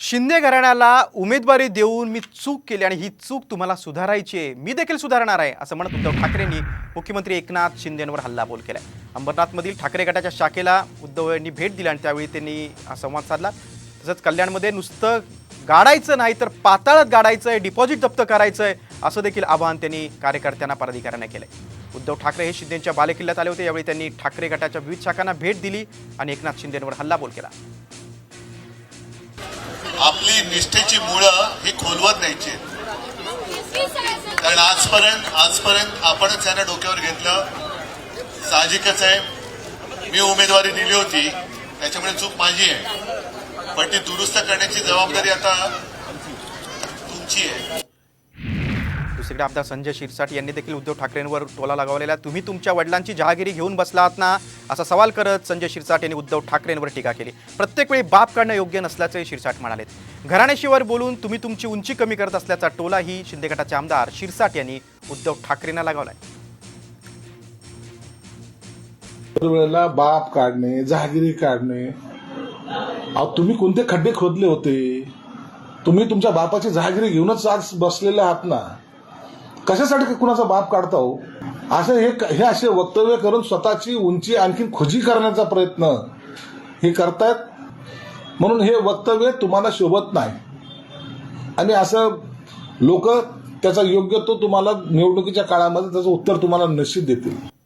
शिंदे घराण्याला उमेदवारी देऊन मी चूक केली आणि ही चूक तुम्हाला सुधारायची आहे. मी देखील सुधारणार आहे असं म्हणत उद्धव ठाकरेंनी मुख्यमंत्री एकनाथ शिंदेंवर हल्लाबोल केलाय. अंबरनाथमधील ठाकरे गटाच्या शाखेला उद्धव यांनी भेट दिली आणि त्यावेळी त्यांनी हा संवाद साधला. तसंच कल्याणमध्ये नुसतं गाडायचं नाही तर पाताळात गाडायचं आहे डिपॉझिट जप्त करायचं आहे असं देखील आवाहन त्यांनी कार्यकर्त्यांना पदाधिकाऱ्यांना केलं उद्धव ठाकरे हे शिंदेच्या बालेकिल्ल्यात आले होते यावेळी त्यांनी ठाकरे गटाच्या विविध शाखांना भेट दिली आणि एकनाथ शिंदेंवर हल्लाबोल केला. आपली निष्ठेची मुळं ही खोलवत न्यायची. कारण आजपर्यंत आजपर्यंत आपणच यांना डोक्यावर घेतलं. साहजिकच आहे. मी उमेदवारी दिली होती. त्याच्यामुळे चूक माझी आहे. पण ती दुरुस्त करण्याची जबाबदारी आता तुमची आहे. दुसरीकडे आमदार संजय शिरसाट यांनी देखील उद्धव ठाकरेंवर टोला लगावलेला तुम्ही तुमच्या वडिलांची जहागिरी घेऊन बसला आहात ना? असा सवाल करत संजय शिरसाट यांनी उद्धव ठाकरेंवर टीका केली. प्रत्येक वेळी बाप काढणं योग्य नसल्याचे शिरसाट म्हणालेत घराण्याशिवाय बोलून तुम्ही तुमची उंची कमी करत असल्याचा टोलाही शिंदे गटाचे आमदार शिरसाट यांनी उद्धव ठाकरेंना लगावलाय. दर वेळेला बाप काढणे जहागिरी काढणे. अहो तुम्ही कोणते खड्डे खोदले होते? तुम्ही तुमच्या बापाची जहागिरी घेऊनच आज बसलेले आहात ना? कशासाठी कुणाचा बाप काढता हो? असं हे हे असे वक्तव्य करून स्वतःची उंची आणखी खुजी करण्याचा प्रयत्न हे करतायत. म्हणून हे वक्तव्य तुम्हाला शोभत नाही. आणि असं लोक त्याचा योग्य तो तुम्हाला निवडणुकीच्या काळामध्ये त्याचं उत्तर तुम्हाला निश्चित देतील.